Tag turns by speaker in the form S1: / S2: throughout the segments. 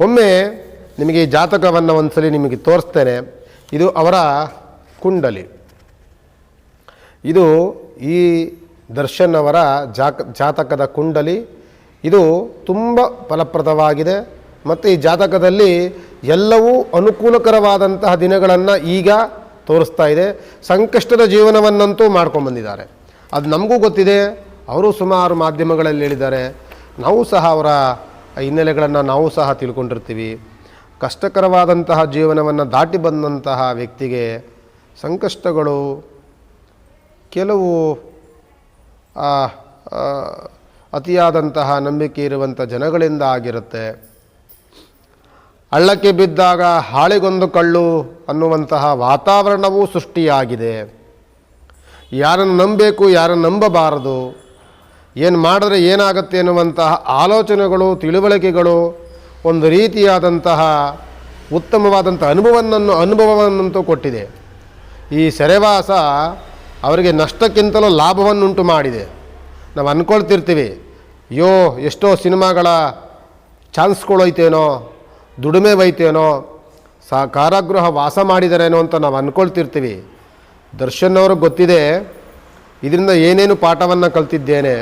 S1: ಒಮ್ಮೆ ನಿಮಗೆ ಈ ಜಾತಕವನ್ನು ಒಂದ್ಸಲಿ ನಿಮಗೆ ತೋರಿಸ್ತೇನೆ. ಇದು ಅವರ ಕುಂಡಲಿ. ಇದು ಈ ದರ್ಶನ್ ಅವರ ಜಾಕ, ಜಾತಕದ ಕುಂಡಲಿ. ಇದು ತುಂಬ ಫಲಪ್ರದವಾಗಿದೆ. ಮತ್ತು ಈ ಜಾತಕದಲ್ಲಿ ಎಲ್ಲವೂ ಅನುಕೂಲಕರವಾದಂತಹ ದಿನಗಳನ್ನು ಈಗ ತೋರಿಸ್ತಾ ಇದೆ. ಸಂಕಷ್ಟದ ಜೀವನವನ್ನಂತೂ ಮಾಡ್ಕೊಂಬಂದಿದ್ದಾರೆ ಅದು ನಮಗೂ ಗೊತ್ತಿದೆ. ಅವರು ಸುಮಾರು ಮಾಧ್ಯಮಗಳಲ್ಲಿ ಹೇಳಿದ್ದಾರೆ. ನಾವು ಸಹ ಅವರ ಹಿನ್ನೆಲೆಗಳನ್ನು ನಾವು ಸಹ ತಿಳ್ಕೊಂಡಿರ್ತೀವಿ. ಕಷ್ಟಕರವಾದಂತಹ ಜೀವನವನ್ನು ದಾಟಿ ಬಂದಂತಹ ವ್ಯಕ್ತಿಗೆ ಸಂಕಷ್ಟಗಳು ಕೆಲವು ಅತಿಯಾದಂತಹ ನಂಬಿಕೆ ಇರುವಂಥ ಜನಗಳಿಂದ ಆಗಿರುತ್ತೆ. ಹಳ್ಳಕ್ಕೆ ಬಿದ್ದಾಗ ಹಾಳೆಗೊಂದು ಕಳ್ಳು ಅನ್ನುವಂತಹ ವಾತಾವರಣವೂ ಸೃಷ್ಟಿಯಾಗಿದೆ. ಯಾರನ್ನು ನಂಬಬೇಕು, ಯಾರನ್ನು ನಂಬಬಾರದು ಏನು ಮಾಡಿದ್ರೆ ಏನಾಗುತ್ತೆ ಎನ್ನುವಂತಹ ಆಲೋಚನೆಗಳು, ತಿಳುವಳಿಕೆಗಳು, ಒಂದು ರೀತಿಯಾದಂತಹ ಉತ್ತಮವಾದಂಥ ಅನುಭವವನ್ನು ಅನುಭವವನ್ನಂತೂ ಕೊಟ್ಟಿದೆ. ಈ ಸೆರೆವಾಸ ಅವರಿಗೆ ನಷ್ಟಕ್ಕಿಂತಲೂ ಲಾಭವನ್ನುಂಟು ಮಾಡಿದೆ. ನಾವು ಅಂದ್ಕೊಳ್ತಿರ್ತೀವಿ ಅಯ್ಯೋ, ಎಷ್ಟೋ ಸಿನಿಮಾಗಳ ಚಾನ್ಸ್ಗಳು ಐತೇನೋ ದುಡಿಮೆ ಬೈತೇನೋ ಸಾ, ಕಾರಾಗೃಹ ವಾಸ ಮಾಡಿದಾರೇನೋ ಅಂತ ನಾವು ಅಂದ್ಕೊಳ್ತಿರ್ತೀವಿ ದರ್ಶನ್ ಅವ್ರಿಗೆ ಗೊತ್ತಿದೆ, ಇದರಿಂದ ಏನೇನು ಪಾಠವನ್ನು ಕಲ್ತಿದ್ದೇನೆ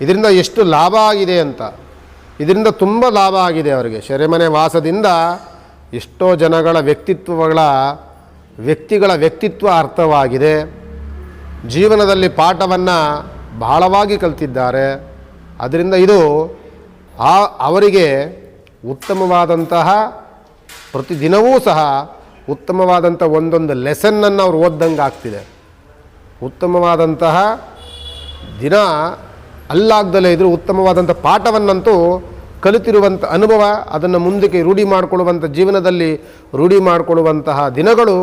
S1: ಇದರಿಂದ ಎಷ್ಟು ಲಾಭ ಆಗಿದೆ ಅಂತ. ಇದರಿಂದ ತುಂಬ ಲಾಭ ಆಗಿದೆ ಅವರಿಗೆ. ಸೆರೆಮನೆ ವಾಸದಿಂದ ಎಷ್ಟೋ ಜನಗಳ ವ್ಯಕ್ತಿತ್ವಗಳ, ವ್ಯಕ್ತಿಗಳ ವ್ಯಕ್ತಿತ್ವ ಅರ್ಥವಾಗಿದೆ. ಜೀವನದಲ್ಲಿ ಪಾಠವನ್ನು ಬಹಳವಾಗಿ ಕಲ್ತಿದ್ದಾರೆ. ಅದರಿಂದ ಇದು ಆ ಅವರಿಗೆ ಉತ್ತಮವಾದಂತಹ, ಪ್ರತಿದಿನವೂ ಸಹ ಉತ್ತಮವಾದಂಥ ಒಂದೊಂದು ಲೆಸನ್ನನ್ನು ಅವ್ರು ಓದ್ದಂಗೆ ಆಗ್ತಿದೆ ಉತ್ತಮವಾದಂತಹ ದಿನ ಅಲ್ಲಾಗ್ದಲೇ ಇದ್ದರೂ ಉತ್ತಮವಾದಂಥ ಪಾಠವನ್ನಂತೂ ಕಲಿತಿರುವಂಥ ಅನುಭವ, ಅದನ್ನು ಮುಂದಕ್ಕೆ ರೂಢಿ ಮಾಡಿಕೊಳ್ಳುವಂಥ ಜೀವನದಲ್ಲಿ ರೂಢಿ ಮಾಡಿಕೊಳ್ಳುವಂತಹ ದಿನಗಳು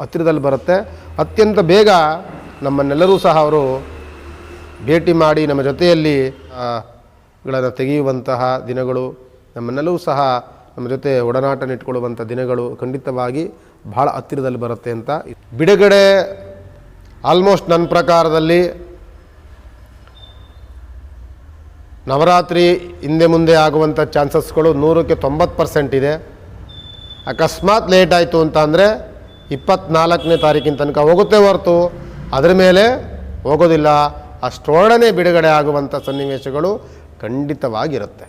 S1: ಹತ್ತಿರದಲ್ಲಿ ಬರುತ್ತೆ. ಅತ್ಯಂತ ಬೇಗ ನಮ್ಮನ್ನೆಲ್ಲರೂ ಸಹ ಅವರು ಭೇಟಿ ಮಾಡಿ ನಮ್ಮ ಜೊತೆಯಲ್ಲಿ ಗಳನ್ನು ತೆಗೆಯುವಂತಹ ದಿನಗಳು, ನಮ್ಮನ್ನೆಲ್ಲರೂ ಸಹ ನಮ್ಮ ಜೊತೆ ಒಡನಾಟ ದಿನಗಳು ಖಂಡಿತವಾಗಿ ಭಾಳ ಹತ್ತಿರದಲ್ಲಿ ಬರುತ್ತೆ ಅಂತ. ಬಿಡುಗಡೆ ಆಲ್ಮೋಸ್ಟ್ ನನ್ನ ಪ್ರಕಾರದಲ್ಲಿ ನವರಾತ್ರಿ ಹಿಂದೆ ಮುಂದೆ ಆಗುವಂಥ ಚಾನ್ಸಸ್ಗಳು ನೂರಕ್ಕೆ ತೊಂಬತ್ತು ಪರ್ಸೆಂಟ್ ಇದೆ. ಅಕಸ್ಮಾತ್ ಲೇಟ್ ಆಯಿತು ಅಂತ ಅಂದರೆ ಇಪ್ಪತ್ನಾಲ್ಕನೇ ತಾರೀಕಿನ ತನಕ ಹೋಗುತ್ತೆ ಹೊರತು. ಅದರ ಮೇಲೆ ಹೋಗೋದಿಲ್ಲ. ಅಷ್ಟೊಡನೆ ಬಿಡುಗಡೆ ಆಗುವಂಥ ಸನ್ನಿವೇಶಗಳು ಖಂಡಿತವಾಗಿರುತ್ತೆ.